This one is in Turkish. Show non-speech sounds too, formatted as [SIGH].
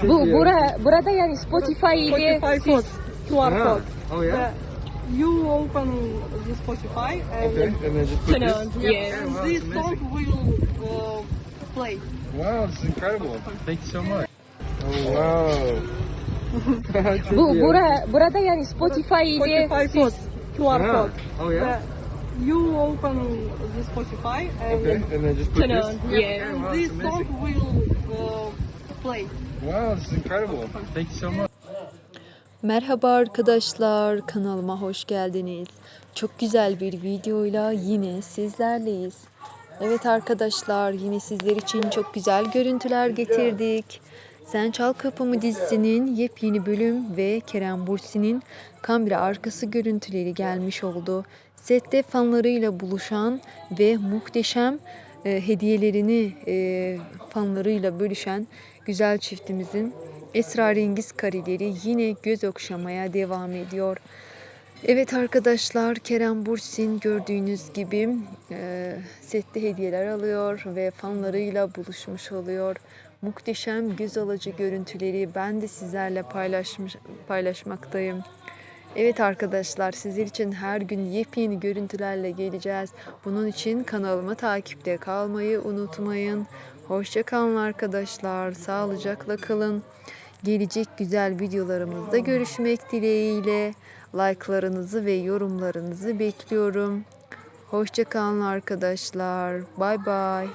Çok Bu bura, burada yani Spotify ile Spotify code, QR Ha. code. Oh yeah? Yeah. You open the Spotify and Okay, and then just put Yeah, this. Yeah. and wow, this it's song will uh, play. Wow, this is incredible. Thank you so much. Oh wow. [LAUGHS] Çok bu bura, burada yani Spotify ile Spotify code, QR Ha. code. Oh yeah? Yeah. You open the Spotify and Okay, and then just put this. Yeah. and this song will uh, play. Wow, this is incredible. Thank you so much. Merhaba arkadaşlar, kanalıma hoş geldiniz. Çok güzel bir videoyla yine sizlerleyiz. Evet arkadaşlar, yine sizler için çok güzel görüntüler getirdik. Sen Çal Kapımı dizisinin yepyeni bölüm ve Kerem Bursi'nin kamera arkası görüntüleri gelmiş oldu. Sette fanlarıyla buluşan ve muhteşem e, hediyelerini e, fanlarıyla bölüşen güzel çiftimizin esrarengiz kareleri yine göz okşamaya devam ediyor. Evet arkadaşlar Kerem Bursin gördüğünüz gibi e, sette hediyeler alıyor ve fanlarıyla buluşmuş oluyor. Muhteşem göz alıcı görüntüleri ben de sizlerle paylaşmış, paylaşmaktayım. Evet arkadaşlar sizler için her gün yepyeni görüntülerle geleceğiz. Bunun için kanalımı takipte kalmayı unutmayın. Hoşça kalın arkadaşlar. Sağlıcakla kalın. Gelecek güzel videolarımızda görüşmek dileğiyle. Like'larınızı ve yorumlarınızı bekliyorum. Hoşça kalın arkadaşlar. Bay bay.